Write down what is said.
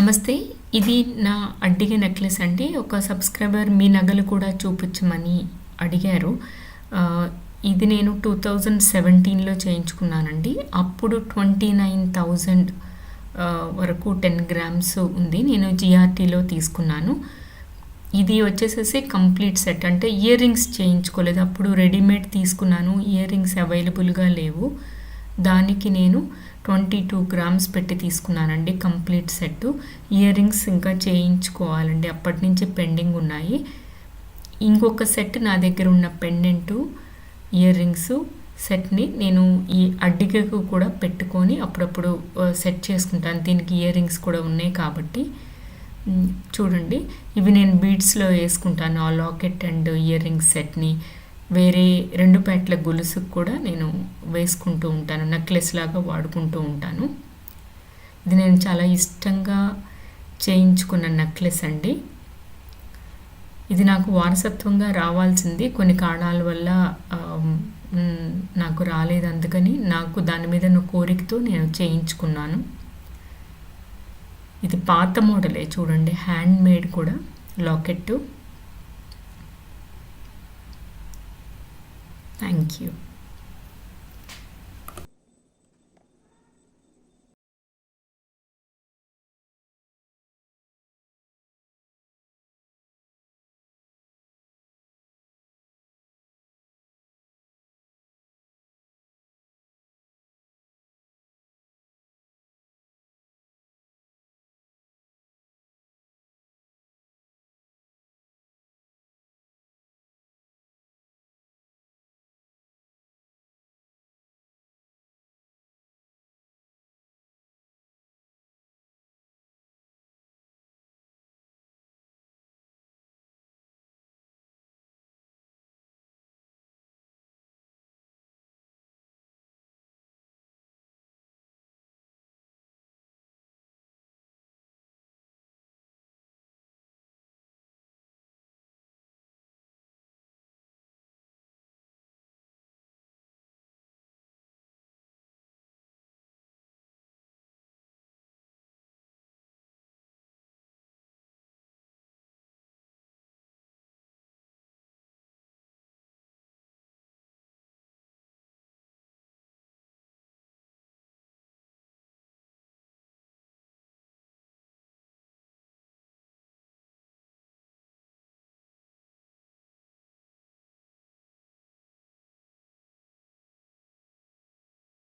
నమస్తే ఇది నా అడ్డిగ నెక్లెస్ అండి. ఒక సబ్స్క్రైబర్ మీ నగలు కూడా చూపించమని అడిగారు. ఇది నేను టూ థౌజండ్ సెవెంటీన్లో చేయించుకున్నానండి. అప్పుడు ట్వంటీ నైన్ థౌజండ్ వరకు టెన్ గ్రామ్స్ ఉంది. నేను జిఆర్టీలో తీసుకున్నాను. ఇది వచ్చేసేసి కంప్లీట్ సెట్. అంటే ఇయర్ రింగ్స్ చేయించుకోలేదు. అప్పుడు రెడీమేడ్ తీసుకున్నాను. ఇయర్ రింగ్స్ అవైలబుల్గా లేవు. దానికి నేను ట్వంటీ టూ గ్రామ్స్ పెట్టి తీసుకున్నానండి కంప్లీట్ సెట్ ఇయర్ రింగ్స్ ఇంకా చేయించుకోవాలండి అప్పటి నుంచి పెండింగ్ ఉన్నాయి. ఇంకొక సెట్ నా దగ్గర ఉన్న పెండెంటు ఇయర్ రింగ్స్ సెట్ని నేను ఈ అడ్డికకు కూడా పెట్టుకొని అప్పుడప్పుడు సెట్ చేసుకుంటాను. దీనికి ఇయర్ రింగ్స్ కూడా ఉన్నాయి కాబట్టి. చూడండి. ఇవి నేను బీడ్స్లో వేసుకుంటాను ఆ లాకెట్ అండ్ ఇయర్ రింగ్స్ సెట్ని. వేరే రెండు పేట్ల గొలుసుకు కూడా నేను వేసుకుంటూ ఉంటాను. నెక్లెస్ లాగా వాడుకుంటూ ఉంటాను. ఇది నేను చాలా ఇష్టంగా చేయించుకున్న నెక్లెస్ అండి. ఇది నాకు వారసత్వంగా రావాల్సింది. కొన్ని కారణాల వల్ల నాకు రాలేదు. అందుకని నాకు దాని మీద కోరికతో నేను చేయించుకున్నాను. ఇది పాత మోడలే చూడండి. హ్యాండ్ మేడ్ కూడా లాకెట్టు. Thank you.